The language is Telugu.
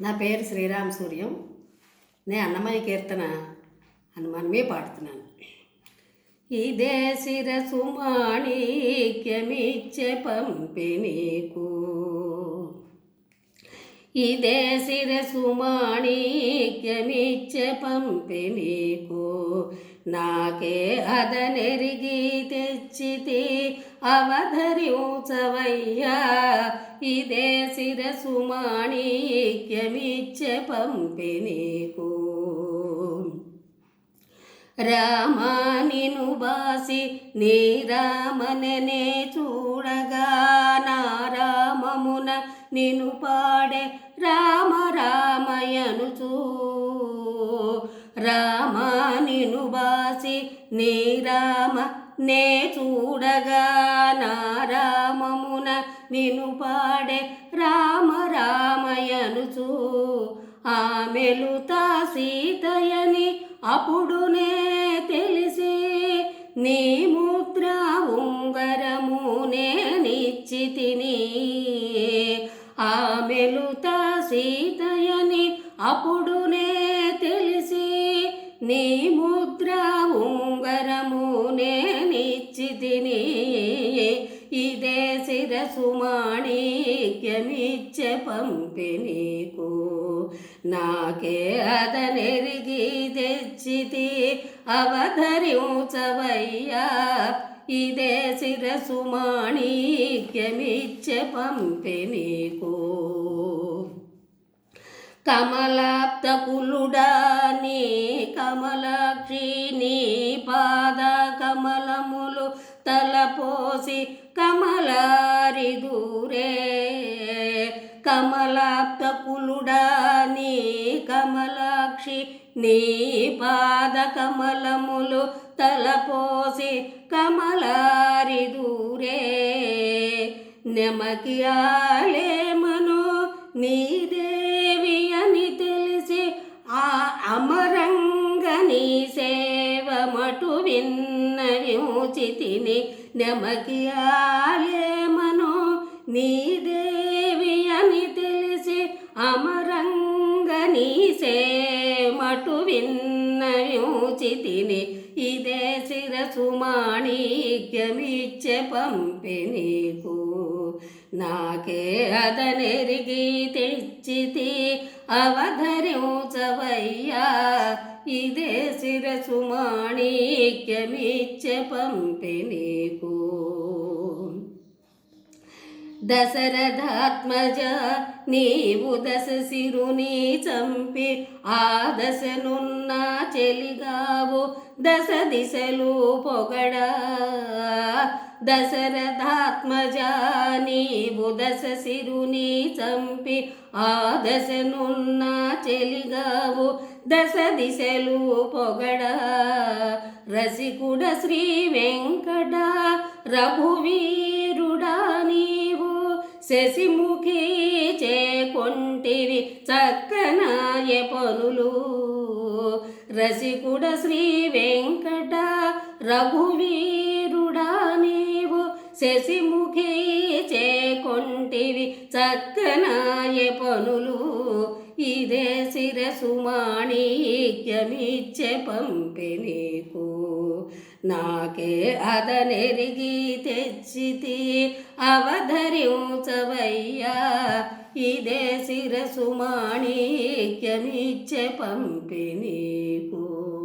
నా పేరు శ్రీరామ్ సూర్యం. నేను అన్నమయ్య కీర్తన హనుమానమే పాడుతున్నాను. ఇదే శిరసు మాణిక్యమిచ్చే పంపి ఇదే శిరసు మాణిక్యమిచ్చే పంపి నాకే అదనెరిగి తెచ్చితి అవధరించవయ్యా ఇదే శిరసు మాణిక్యమిచ్చే పంపిణీకు రామానిను బాసి నీ రామననే చూడగా. నా రామమున నిను పాడే నీ రామ నే చూడగా నా రామమున నిను పాడే రామ రామయనుచూ. ఆమెలుతా సీతయని అప్పుడునే తెలిసి నీ ముద్ర ఉంగరమునే నిచ్చి తిని. ఆమెలుత సీతయని అప్పుడునే తెలిసి నీ శిరసు మాణిక్యమిచ్చే పంపి నీకు. నాకే అదనెరిగి తెచ్చితి అవధరించవయ్యా ఇదే శిరసు మాణిక్యమిచ్చే పంపి నీకు. కమలాప్తకులుడా నీ కమలాక్షి నీ పాద కమలము తలపోసి కమలారి దూరే. కమలాప్తకులుడా నీ కమలాక్షి నీ పాద కమలములు తలపోసి కమలారి దూరే. నెమకి ఆలేమను నీ దేవి అని తెలిసి ఆ అమరంగ నీ సేవ మటు విన్నవి నెమకి ఆలేమను నీ దేవి అని తెలిసి అమరంగ నీ సేమటు విన్నవి ఇదే శిరసు మాణిక్యమిచ్చే పంపిణీకు నాకే అదనెరిగి తెచ్చితి అవధరించవయ్యా. ఇదే శిరసు మాణిక్యమిచ్చ పంపినీకు దశరథాత్మజ నీవు దశ సిరుని చంపి ఆ దశనున్న చెలిగావు దశ దిశలు పొగడా. దశరథాత్మజానీవు దశ శిరుని చంపి ఆ దశనున్న చెలిగావు దశ దిశలు పొగడ. రసికుడ శ్రీ వెంకట రఘువీరుడా నీవు శశిముఖి చేకొంటివి చక్కనాయ పనులు రసికుడ శ్రీ వెంకట రఘువీ శశిముఖి చేకొంటివి చక్కనాయ పనులు. ఇదే శిరసు మాణిక్యమిచ్చే పంపి నీకు. నాకే అదనెరిగి తెచ్చితి అవధరించవయ్యా. ఇదే శిరసు మాణిక్యమిచ్చే పంపి నీకు.